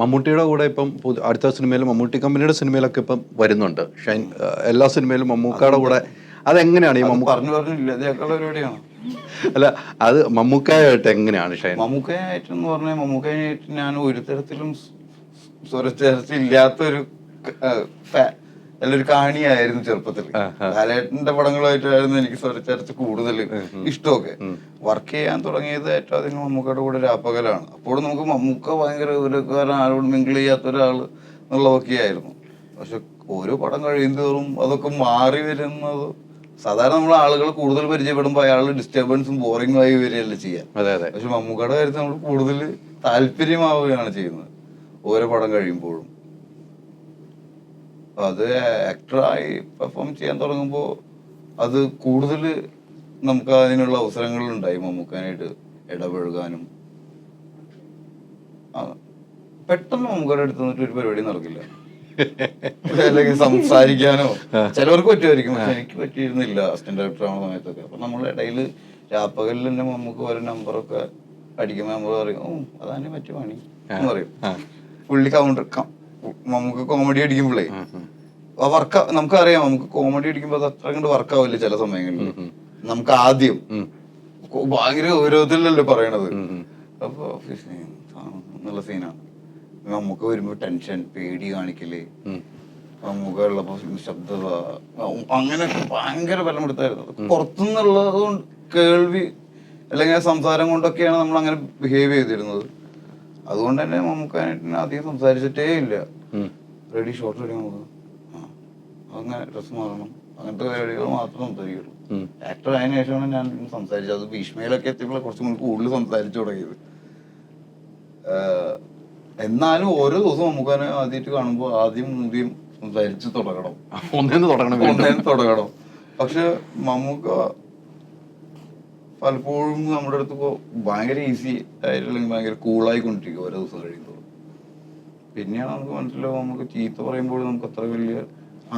മമ്മൂട്ടിയുടെ കൂടെ ഇപ്പം അടുത്ത സിനിമയിൽ മമ്മൂട്ടി കമ്പനിയുടെ സിനിമയിലൊക്കെ ഇപ്പം വരുന്നുണ്ട്. ഷൈൻ എല്ലാ സിനിമയിലും മമ്മൂക്കയുടെ കൂടെ. അതെങ്ങനെയാണ് ഈ മമ്മൂക്ക പറഞ്ഞു പറഞ്ഞില്ല അല്ല അത് മമ്മൂക്കായിട്ട് എങ്ങനെയാണ് ഷൈൻ? മമ്മൂക്കയായിട്ടെന്ന് പറഞ്ഞാൽ മമ്മൂക്കായിട്ട് ഞാൻ ഒരു തരത്തിലും സ്വരച്ചേർച്ചയില്ലാത്തൊരു ഒരു കാണിയായിരുന്നു ചെറുപ്പത്തിൽ ലാലേട്ടന്റെ പടങ്ങളായിട്ടായിരുന്നു എനിക്ക് സ്വരച്ചരച്ച് കൂടുതൽ ഇഷ്ടമൊക്കെ. വർക്ക് ചെയ്യാൻ തുടങ്ങിയത് ഏറ്റവും അധികം മമ്മൂക്കയുടെ കൂടെ രാപ്പകലാണ് അപ്പോഴും നമുക്ക് മമ്മൂക്ക ഭയങ്കര ഒരു ആരോട് മിങ്കിൾ ചെയ്യാത്ത ഒരാൾ എന്നുള്ളതൊക്കെ ആയിരുന്നു. പക്ഷെ ഓരോ പടം കഴിയുന്തോറും അതൊക്കെ മാറി വരുന്നത് സാധാരണ നമ്മൾ ആളുകൾ കൂടുതൽ പരിചയപ്പെടുമ്പോൾ അയാൾ ഡിസ്റ്റർബൻസും ബോറിംഗും ആയി വരികയല്ല അതെ. പക്ഷെ മമ്മൂക്കയുടെ കാര്യത്തിൽ നമ്മൾ കൂടുതൽ താല്പര്യമാവുകയാണ് ചെയ്യുന്നത്. ഓരോ പടം കഴിയുമ്പോഴും. അത് ആക്ടറായി പെർഫോം ചെയ്യാൻ തുടങ്ങുമ്പോൾ അത് കൂടുതൽ നമുക്ക് അതിനുള്ള അവസരങ്ങൾ ഉണ്ടായി മമ്മൂക്കാനായിട്ട് ഇടപഴകാനും. പെട്ടെന്ന് മമ്മൂക്കാരുടെ അടുത്ത് നിന്നിട്ട് ഒരു പരിപാടി നടക്കില്ല. അല്ലെങ്കിൽ സംസാരിക്കാനോ ചിലവർക്ക് പറ്റുമായിരിക്കും. പക്ഷെ എനിക്ക് പറ്റിയിരുന്നില്ല. അസിസ്റ്റന്റ് ഡയറക്ടർ ആവുന്ന സമയത്തൊക്കെ. അപ്പൊ നമ്മുടെ ഇടയിൽ രാപ്പകലിൽ തന്നെ മമ്മൂക്ക് ഒരു നമ്പറൊക്കെ അടിക്കുമ്പോൾ നമ്മൾ പറയും ഓ അതാണ് പറ്റുവാണി എന്ന് പറയും. പുള്ളി കൗണ്ടർ നമുക്ക് കോമഡി അടിക്കുമ്പോഴേ വർക്ക് നമുക്കറിയാം നമുക്ക് കോമഡി അടിക്കുമ്പോൾ അത് അത്ര കണ്ട് വർക്ക് ആവില്ല ചില സമയങ്ങളിൽ നമുക്ക് ആദ്യം ഭയങ്കര ഗൗരവത്തിലല്ലേ പറയണത്. അപ്പൊ എന്നുള്ള നല്ല സീനാണ് നമുക്ക് വരുമ്പോ ടെൻഷൻ പേടി കാണിക്കൽ. നമുക്ക് ശബ്ദ ശബ്ദത അങ്ങനെ ഭയങ്കര ബലം എടുത്തായിരുന്നു പുറത്തുനിന്നുള്ളത് കൊണ്ട് കേൾവി അല്ലെങ്കിൽ സംസാരം കൊണ്ടൊക്കെയാണ് നമ്മൾ അങ്ങനെ ബിഹേവ് ചെയ്തിരുന്നത്. അതുകൊണ്ട് തന്നെ മമ്മൂക്കാനായിട്ട് അധികം സംസാരിച്ചിട്ടേ ഇല്ല. റെഡി ഷോർട്ട് റെഡി നമുക്ക് ആ. അങ്ങനെ ഡ്രസ് മാറണം. അങ്ങനത്തെ പരിപാടികൾ മാത്രം സംസാരിക്കുള്ളൂ. ആക്ടർ ആയതിനു ശേഷമാണ് ഞാൻ സംസാരിച്ചത്. അത് ഭീഷ്മയിലൊക്കെ എത്തിയപ്പോൾ കുറച്ചും കൂടി കൂടുതൽ സംസാരിച്ചു തുടങ്ങിയത്. എന്നാലും ഓരോ ദിവസവും നമുക്ക് ആദ്യമായിട്ട് കാണുമ്പോൾ ആദ്യം മുന്തിയും സംസാരിച്ച് തുടങ്ങണം. ഒന്നേന്ന് തുടങ്ങണം. ഒന്നേന്ന് തുടങ്ങണം. പക്ഷെ മമ്മൂക്ക പലപ്പോഴും നമ്മുടെ അടുത്ത് ഇപ്പോൾ ഭയങ്കര ഈസി ആയിട്ടില്ലെങ്കിൽ ഭയങ്കര കൂളായി കൊണ്ടിരിക്കും ഓരോ ദിവസം കഴിയുമ്പോൾ പിന്നെയാണ് നമുക്ക് മനസ്സിലാവും നമുക്ക് ചീത്ത പറയുമ്പോൾ നമുക്ക് അത്ര വലിയ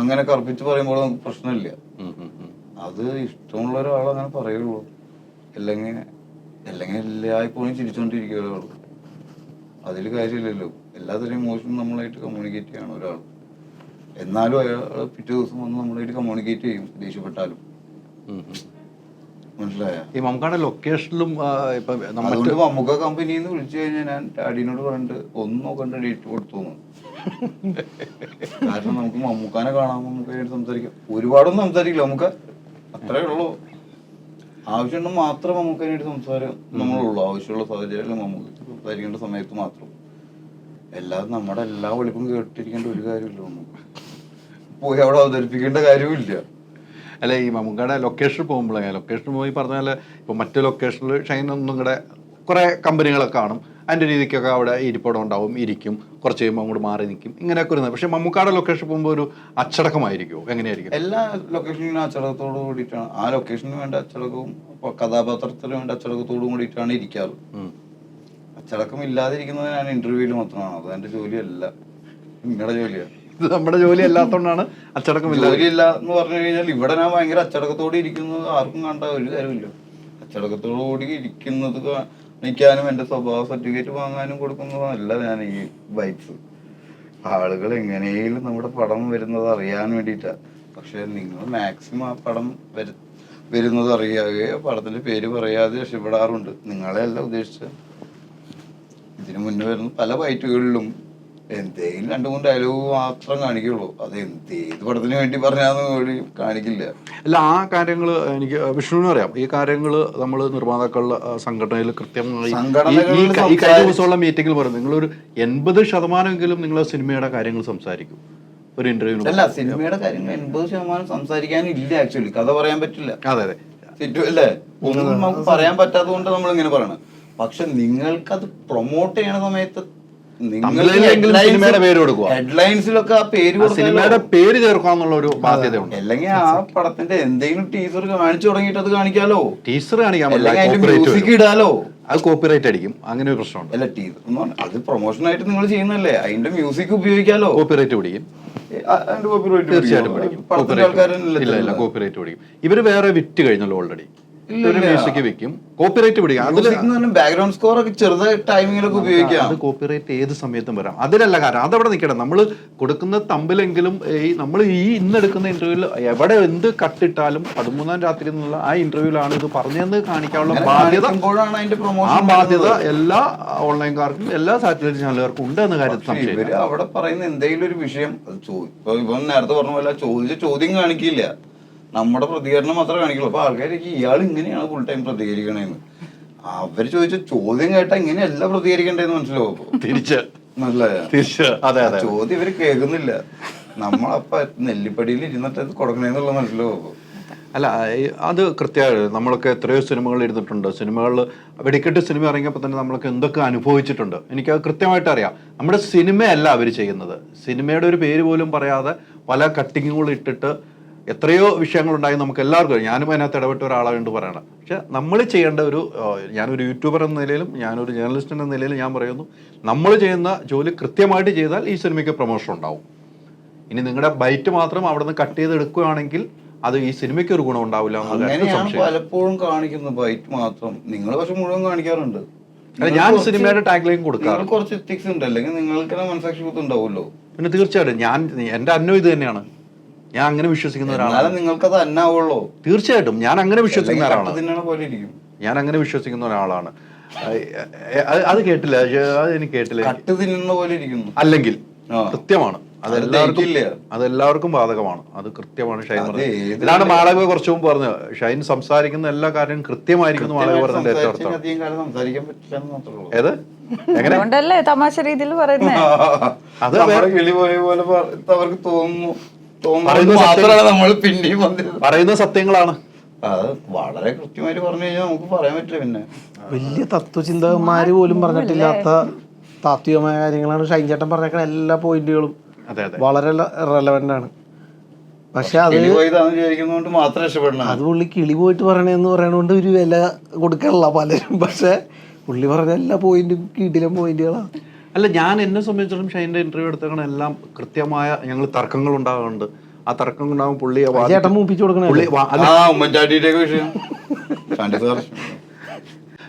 അങ്ങനെ കറുപ്പിച്ച് പറയുമ്പോൾ നമുക്ക് പ്രശ്നമില്ല. അത് ഇഷ്ടമുള്ള ഒരാൾ അങ്ങനെ പറയുള്ളൂ. അല്ലെങ്കിൽ അല്ലെങ്കിൽ എല്ലായ്പ്പോഴും ചിരിച്ചുകൊണ്ടിരിക്കുക ഒരാൾ അതിൽ കാര്യമില്ലല്ലോ. എല്ലാത്തരം ഇമോഷനും നമ്മളായിട്ട് കമ്മ്യൂണിക്കേറ്റ് ചെയ്യണം ഒരാൾ. എന്നാലും അയാൾ പിറ്റേ ദിവസം വന്ന് നമ്മളായിട്ട് കമ്മ്യൂണിക്കേറ്റ് ചെയ്യും ദേഷ്യപ്പെട്ടാലും. മനസ്സിലായ? ഈ മമ്മൂക്കായുടെ ലൊക്കേഷനിലും നമ്മുടെ ഇപ്പം അതുകൊണ്ട് മമ്മൂക്ക കമ്പനിയിൽ നിന്ന് വിളിച്ചു കഴിഞ്ഞാൽ ഞാൻ ഡാഡിനോട് പറഞ്ഞിട്ട് ഒന്നും നോക്കണ്ട ഡേറ്റ് കൊടുത്തു. കാരണം നമുക്ക് മമ്മൂക്കാനെ കാണാൻ മമ്മൂക്കായിട്ട് സംസാരിക്കാം. ഒരുപാടൊന്നും സംസാരിക്കില്ല നമുക്ക്. അത്രേ ഉള്ളൂ. ആവശ്യമുണ്ട് മാത്രം മമ്മൂക്കാനായിട്ട് സംസാരം നമ്മളുള്ളൂ. ആവശ്യമുള്ള സാഹചര്യങ്ങളിൽ നമുക്ക് സംസാരിക്കേണ്ട സമയത്ത് മാത്രം. എല്ലാതും നമ്മുടെ എല്ലാ വെളിപ്പും കേട്ടിരിക്കേണ്ട ഒരു കാര്യമില്ല നമുക്ക്. പോയി അവിടെ അവതരിപ്പിക്കേണ്ട കാര്യമില്ല അല്ല ഈ മമ്മൂക്കയുടെ ലൊക്കേഷൻ പോകുമ്പോഴേ ലൊക്കേഷനിൽ പോയി പറഞ്ഞാൽ ഇപ്പോൾ മറ്റു ലൊക്കേഷനിൽ ഷൈൻ ഒന്നും കൂടെ കുറേ കമ്പനികളൊക്കെ കാണും. അതിന്റെ രീതിക്കൊക്കെ അവിടെ ഇരിപ്പടം ഉണ്ടാവും ഇരിക്കും. കുറച്ച് കഴിയുമ്പോൾ അങ്ങോട്ട് മാറി നിൽക്കും ഇങ്ങനെയൊക്കെ ഒരു പക്ഷേ മമ്മൂക്കായുടെ ലൊക്കേഷൻ പോകുമ്പോൾ ഒരു അച്ചടക്കമായിരിക്കുമോ എങ്ങനെയായിരിക്കും? എല്ലാ ലൊക്കേഷനിലും അച്ചടക്കത്തോട് കൂടിയിട്ടാണ്. ആ ലൊക്കേഷന് വേണ്ട അച്ചടക്കവും കഥാപാത്രത്തിന് വേണ്ട അച്ചടക്കത്തോടും കൂടിയിട്ടാണ് ഇരിക്കാറ്. അച്ചടക്കം ഇല്ലാതിരിക്കുന്നത് ഞാൻ ഇന്റർവ്യൂവിൽ മാത്രമാണ്. അത് എന്റെ ജോലിയല്ല. നിങ്ങളുടെ ജോലിയാണ് ഇത് നമ്മുടെ ജോലി അല്ലാത്തതുകൊണ്ടാണ് അച്ചടക്കമില്ല ജോലിയില്ല എന്ന് പറഞ്ഞു കഴിഞ്ഞാൽ ഇവിടെ ഞാൻ ഭയങ്കര അച്ചടക്കത്തോടെ ഇരിക്കുന്നത് ആർക്കും കണ്ട ഒരു കാര്യമില്ല അച്ചടക്കത്തോടുകൂടി ഇരിക്കുന്നത് കാണിക്കാനും എന്റെ സ്വഭാവ സർട്ടിഫിക്കറ്റ് വാങ്ങാനും കൊടുക്കുന്നതല്ല ഞാൻ ഈ ബൈക്സ്. ആളുകൾ എങ്ങനെയും നമ്മുടെ പടം വരുന്നത് അറിയാൻ വേണ്ടിയിട്ടാണ് പക്ഷെ നിങ്ങൾ മാക്സിമം ആ പടം വരു- വരുന്നത് അറിയാതെ പടത്തിന്റെ പേര് പറയാതെ രക്ഷപ്പെടാറുണ്ട്. നിങ്ങളെ അല്ല ഉദ്ദേശിച്ചത്. ഇതിനു മുന്നേ വരുന്ന പല ബൈറ്റുകളിലും എന്തെങ്കിലും രണ്ടു മൂന്ന് ഡയലോഗ് മാത്രം കാണിക്കുള്ളൂ. അത് എന്ത് ഏത് പടത്തിന് വേണ്ടി പറഞ്ഞാന്ന് കാണിക്കില്ല. അല്ല ആ കാര്യങ്ങൾ എനിക്ക് വിഷ്ണുവിനും അറിയാം. ഈ കാര്യങ്ങൾ നമ്മൾ നിർമ്മാതാക്കളുടെ സംഘടനയിൽ കൃത്യമായി ഈ- കഴിഞ്ഞ ദിവസമുള്ള മീറ്റിംഗിൽ പറഞ്ഞു നിങ്ങളൊരു എൺപത് ശതമാനമെങ്കിലും നിങ്ങൾ സിനിമയുടെ കാര്യങ്ങൾ സംസാരിക്കും. ഒരു ഇന്റർവ്യൂ അല്ല സിനിമയുടെ കാര്യങ്ങൾ എൺപത് ശതമാനം സംസാരിക്കാനില്ല ആക്ച്വലി കഥ പറയാൻ പറ്റില്ല. അതെ അതെ. അല്ലേ? ഒന്നും നമുക്ക് പറയാൻ പറ്റാത്തത് കൊണ്ട് നമ്മൾ ഇങ്ങനെ പറയണം. പക്ഷെ നിങ്ങൾക്കത് പ്രൊമോട്ട് ചെയ്യണ സമയത്ത് സിനിമയുടെ പേര് കൊടുക്കുക. ഹെഡ്ലൈൻസിലൊക്കെ ആ പേര് സിനിമയുടെ പേര് ചേർക്കാന്നുള്ള ഒരു ബാധ്യതയുണ്ട്. അല്ലെങ്കിൽ ആ പടത്തിന്റെ എന്തെങ്കിലും ടീസർ കാണിച്ചു തുടങ്ങിയിട്ട് അത് കാണിക്കാലോ? ടീസർ കാണിക്കാൻ ഇടാലോ? അത് കോപ്പിറൈറ്റ് അടിക്കും. അങ്ങനെ ഒരു പ്രശ്നമുണ്ട്. അല്ല ടീസർ അത് പ്രൊമോഷൻ ആയിട്ട് നിങ്ങൾ ചെയ്യുന്നല്ലേ അതിന്റെ മ്യൂസിക് ഉപയോഗിക്കാലോ? കോപ്പിറൈറ്റ് പിടിക്കും. തീർച്ചയായിട്ടും? പിടിക്കും? കോപ്പിറൈറ്റ് പിടിക്കും. ഇവർ വേറെ വിറ്റ് കഴിഞ്ഞല്ലോ ഓൾറെഡി മ്യൂസിക് വെക്കും. കോപ്പിറൈറ്റ് പിടിക്കും. ബാക്ക്ഗ്രൗണ്ട് സ്കോർ ഒക്കെ ചെറുതായി ടൈമിങ്ങിലൊക്കെ ഉപയോഗിക്കാം. അത് കോപ്പിറൈറ്റ് ഏത് സമയത്തും വരാം. അതിലല്ല കാരണം അതവിടെ നിൽക്കണം നമ്മൾ കൊടുക്കുന്ന തമ്പിലെങ്കിലും ഈ നമ്മൾ ഈ ഇന്നെടുക്കുന്ന ഇന്റർവ്യൂവിൽ എവിടെ എന്ത് കട്ടിട്ടാലും പതിമൂന്നാം രാത്രി എന്നുള്ള ആ ഇന്റർവ്യൂവിലാണ് ഇത് പറഞ്ഞതെന്ന് കാണിക്കാനുള്ള ബാധ്യത. ആ ബാധ്യത എല്ലാ ഓൺലൈൻകാർക്കും എല്ലാ സാറ്റലൈറ്റ് ചാനലുകാർക്കും ഉണ്ട് എന്ന കാര്യത്തിൽ അവിടെ പറയുന്ന എന്തെങ്കിലും ഒരു വിഷയം ഇപ്പൊ ഇവൻ നേരത്തെ പറഞ്ഞ പോലെ ചോദിച്ച ചോദ്യം കാണിക്കില്ല. നമ്മുടെ പ്രതികരണം മാത്രമേ കാണിക്കുള്ളൂ. അപ്പൊ ആൾക്കാരേക്ക് ഇയാൾ ഇങ്ങനെയാണ് ഫുൾ ടൈം പ്രതികരിക്കണേന്ന്. അവർ ചോദിച്ച ചോദ്യം കേട്ടാ ഇങ്ങനെയല്ല പ്രതികരിക്കണ്ടേന്ന് മനസ്സിലാവും. തിരിച്ച്. നല്ല തിരിച്ച്. അതെ അതെ ചോദ്യം ഇവർ കേൾക്കുന്നില്ല. നമ്മളപ്പ നെല്ലിപ്പടിയിൽ ഇരുന്നിട്ട് കൊടുക്കണേന്നുള്ള മനസ്സിലാവും. അല്ല അത് കൃത്യമായി നമ്മളൊക്കെ എത്രയോ സിനിമകൾ ഇരുന്നിട്ടുണ്ട് സിനിമകളിൽ വെടിക്കെട്ട് സിനിമ ഇറങ്ങിയപ്പോൾ തന്നെ നമ്മളൊക്കെ എന്തൊക്കെ അനുഭവിച്ചിട്ടുണ്ട്. എനിക്കത് കൃത്യമായിട്ട് അറിയാം. നമ്മുടെ സിനിമയല്ല അവർ ചെയ്യുന്നത്. സിനിമയുടെ ഒരു പേര് പോലും പറയാതെ പല കട്ടിങ്ങുകൾ ഇട്ടിട്ട് എത്രയോ വിഷയങ്ങളുണ്ടായി നമുക്ക് എല്ലാവർക്കും. ഞാനും അതിനകത്ത് ഇടപെട്ട ഒരാളായതുകൊണ്ട് പറയണം. പക്ഷെ നമ്മൾ ചെയ്യേണ്ട ഒരു ഞാനൊരു യൂട്യൂബർ എന്ന നിലയിലും ഞാനൊരു ജേർണലിസ്റ്റ് എന്ന നിലയിലും ഞാൻ പറയുന്നു നമ്മൾ ചെയ്യുന്ന ജോലി കൃത്യമായിട്ട് ചെയ്താൽ ഈ സിനിമയ്ക്ക് പ്രൊമോഷൻ ഉണ്ടാവും. ഇനി നിങ്ങളുടെ ബൈറ്റ് മാത്രം അവിടെ നിന്ന് കട്ട് ചെയ്തെടുക്കുകയാണെങ്കിൽ അത് ഈ സിനിമയ്ക്ക് ഒരു ഗുണം ഉണ്ടാവില്ല പലപ്പോഴും കാണിക്കുന്നു ബൈറ്റ് മാത്രം. നിങ്ങൾ പക്ഷെ മുഴുവൻ കാണിക്കാറുണ്ട്. ഞാൻ സിനിമയുടെ ടാഗ്ലൈൻ കൊടുക്കാം കുറച്ച് എത്തിക്സ് ഉണ്ട്. അല്ലെങ്കിൽ നിങ്ങൾക്ക് മനസ്സാക്ഷി ഉണ്ടാവുമല്ലോ പിന്നെ തീർച്ചയായിട്ടും ഞാൻ എന്റെ അന്നം ഇത് തന്നെയാണ്. ഞാൻ അങ്ങനെ വിശ്വസിക്കുന്ന ഒരാളാണ്. നിങ്ങൾക്ക് അത് അന്നാവുള്ളൂ തീർച്ചയായിട്ടും. ഞാൻ അങ്ങനെ വിശ്വസിക്കുന്ന ഒരാളാണ്. തിന്നണ പോലെ ഇരിക്കും. ഞാൻ അങ്ങനെ വിശ്വസിക്കുന്ന ഒരാളാണ്. അത് കേട്ടില്ല. അത് എനിക്ക് കേട്ടില്ല. അല്ലെങ്കിൽ കൃത്യമാണ്. അത് അതെല്ലാവർക്കും. അതെല്ലാവർക്കും ബാധകമാണ്. അത് കൃത്യമാണ് ഷൈൻ പറഞ്ഞത്. ഇതാണ് മാളവ കുറച്ചു മുമ്പ് പറഞ്ഞത്. ഷൈൻ സംസാരിക്കുന്ന എല്ലാ കാര്യവും കൃത്യമായിരിക്കുന്നു മാളവ പറഞ്ഞതിന്റെ ഏറ്റവും ഏത്? എങ്ങനെ? തമാശ രീതിയിൽ പറയുന്നത് അത് പോയ പോലെ അവർക്ക് തോന്നുന്നു. മാത്രമാണ് നമ്മൾ പിന്നെയും വന്നിരുന്നത്. പറയുന്ന സത്യങ്ങളാണ്. അത് വളരെ കൃത്യമായിട്ട് പറഞ്ഞു കഴിഞ്ഞാൽ നമുക്ക് പറയാൻ പറ്റില്ല പിന്നെ. വലിയ തത്വചിന്തകന്മാര് പോലും പറഞ്ഞിട്ടില്ലാത്ത താത്വികമായ കാര്യങ്ങളാണ് ഷൈൻ ചേട്ടൻ പറഞ്ഞേക്കണ എല്ലാ പോയിന്റുകളും അതെ അതെ. വളരെ റെലവെന്റ് ആണ്. പക്ഷെ അത് അത് പുള്ളി കിളി പോയിട്ട് പറയണെന്ന് പറയണോണ്ട് ഒരു വില കൊടുക്കാനുള്ള പലരും. പക്ഷെ പുള്ളി പറഞ്ഞ എല്ലാ പോയിന്റും കിടിലം പോയിന്റുകളാണ് അല്ല ഞാൻ എന്നെ സംബന്ധിച്ചിടത്തോളം ഷൈന്റെ ഇന്റർവ്യൂ എടുത്തേക്കണ എല്ലാം കൃത്യമായ ഞങ്ങൾ തർക്കങ്ങൾ ഉണ്ടാകുന്നുണ്ട് ആ തർക്കം ഉണ്ടാകും പുള്ളി ആ വാദിക്കും. ചേട്ടൻ മൂപ്പിച്ചു കൊടുക്കണേ പുള്ളി വാ- അല്ല. ആ ഉമ്മൻചാണ്ടിയുടെ ഒക്കെ വിഷയം. ചാണ്ടി സാർ.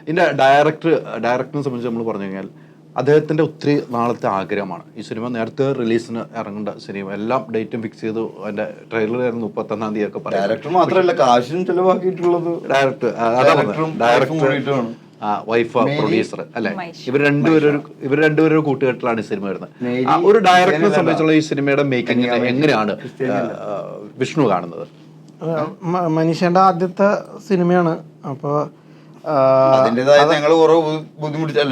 ഇതിന്റെ ഡയറക്ടർ ഡയറക്ടറിനെ സംബന്ധിച്ച് നമ്മൾ പറഞ്ഞു കഴിഞ്ഞാൽ അദ്ദേഹത്തിന്റെ ഒത്തിരി നാളത്തെ ആഗ്രഹമാണ്. ഈ സിനിമ നേരത്തെ റിലീസിന് ഇറങ്ങേണ്ട സിനിമ എല്ലാം ഡേറ്റും ഫിക്സ് ചെയ്തു. അതിന്റെ ട്രെയിലർ ആയിരുന്നു മുപ്പത്തൊന്നാം തീയതി ഒക്കെ ഡയറക്ടർ മാത്രമല്ല കാശും ചെലവാക്കിയിട്ടുള്ളത്. ഡയറക്ടർ ഡയറക്ടറും കൂടിയിട്ടാണ്. വൈഫ് പ്രൊഡ്യൂസർ അല്ലെ? ഇവർ രണ്ടുപേരും ഇവർ രണ്ടുപേരും ഒരു കൂട്ടുകെട്ടിലാണ് ഈ സിനിമ വരുന്നത്. ഒരു ഡയറക്ടറെ സംബന്ധിച്ചുള്ള ഈ സിനിമയുടെ മേക്കിംഗ് എങ്ങനെയാണ് വിഷ്ണു കാണുന്നത്? മനുഷ്യന്റെ ആദ്യത്തെ സിനിമയാണ്. അപ്പൊ ആ, അതിന്റേതായ ഞങ്ങൾ കുറെ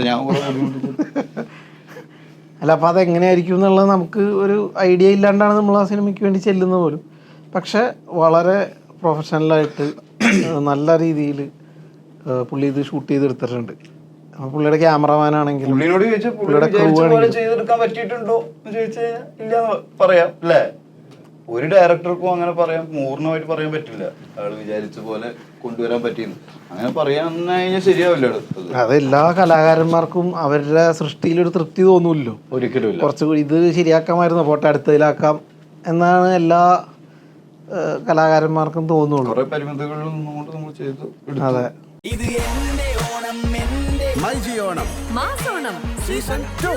ഞാൻ കുറെ ബുദ്ധിമുട്ടിച്ചു അല്ല അപ്പൊ അതെങ്ങനെയായിരിക്കും എന്നുള്ളത് നമുക്ക് ഒരു ഐഡിയ ഇല്ലാണ്ടാണ് നമ്മൾ ആ സിനിമയ്ക്ക് വേണ്ടി ചെല്ലുന്നത് പോലും. പക്ഷെ വളരെ പ്രൊഫഷണലായിട്ട് നല്ല രീതിയിൽ പുള്ളി ഇത് ഷൂട്ട് ചെയ്തെടുത്തിട്ടുണ്ട്. അപ്പൊ പുള്ളിയുടെ ക്യാമറമാൻ ചോദിച്ചാൽ പുള്ളി പുള്ളിയുടെ ക്രൂ ആണെങ്കിൽ പോലെ ചെയ്തെടുക്കാൻ പറ്റിയിട്ടുണ്ടോ എന്ന് ചോദിച്ചാൽ ഇല്ല പറയാം അല്ലേ? ഒരു ഡയറക്ടർക്കും അങ്ങനെ പറയാൻ പൂർണമായിട്ട് പറയാൻ പറ്റില്ല. അയാൾ വിചാരിച്ച പോലെ കൊണ്ടുവരാൻ പറ്റിയെന്ന്. അങ്ങനെ പറയാൻ കഴിഞ്ഞാൽ ശരിയാവില്ല അത്. എല്ലാ കലാകാരന്മാർക്കും അവരുടെ സൃഷ്ടിയിൽ ഒരു തൃപ്തി തോന്നൂല്ലോ. ഒരിക്കലും കുറച്ച് ഇത് ശരിയാക്കാമായിരുന്നു ഫോട്ടോ അടുത്തതിലാക്കാം എന്നാണ് എല്ലാ കലാകാരന്മാർക്കും തോന്നുള്ളൂ. കുറെ പരിമിതികളിൽ എന്റെ ഓണം എന്റെ എടുത്തു. ഓണം. മാസോണം. Season to